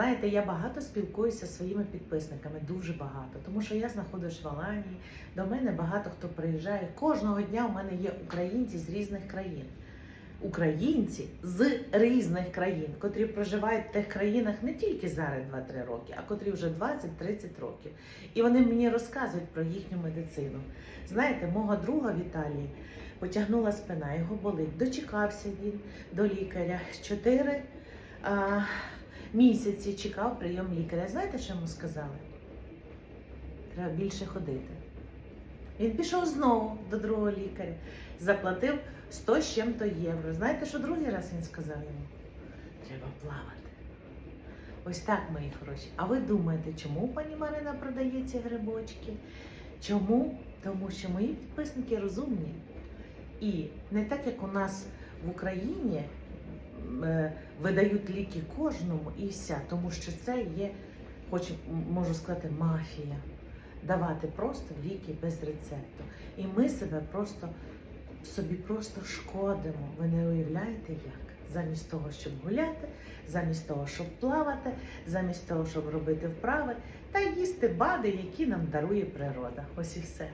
Знаєте, я багато спілкуюся зі своїми підписниками, дуже багато, тому що я знаходжусь в Аланії, до мене багато хто приїжджає. Кожного дня у мене є українці з різних країн. Українці з різних країн, котрі проживають в тих країнах не тільки зараз 2-3 роки, а котрі вже 20-30 років. І вони мені розказують про їхню медицину. Знаєте, мого друга в потягнула спина, його болить. Дочекався він до лікаря. Чотири місяці чекав прийом лікаря. Знаєте, що йому сказали? Треба більше ходити. Він пішов знову до другого лікаря, заплатив 100 з чим-то євро. Знаєте, що другий раз він сказав йому? Треба плавати. Ось так, мої хороші. А ви думаєте, чому пані Марина продає ці грибочки? Чому? Тому що мої підписники розумні. І не так, як у нас в Україні видають ліки кожному і вся, тому що це є, хоч можу сказати, мафія. Давати просто ліки без рецепту. І ми себе просто собі просто шкодимо. Ви не уявляєте як? Замість того, щоб гуляти, замість того, щоб плавати, замість того, щоб робити вправи, та їсти бади, які нам дарує природа. Ось і все.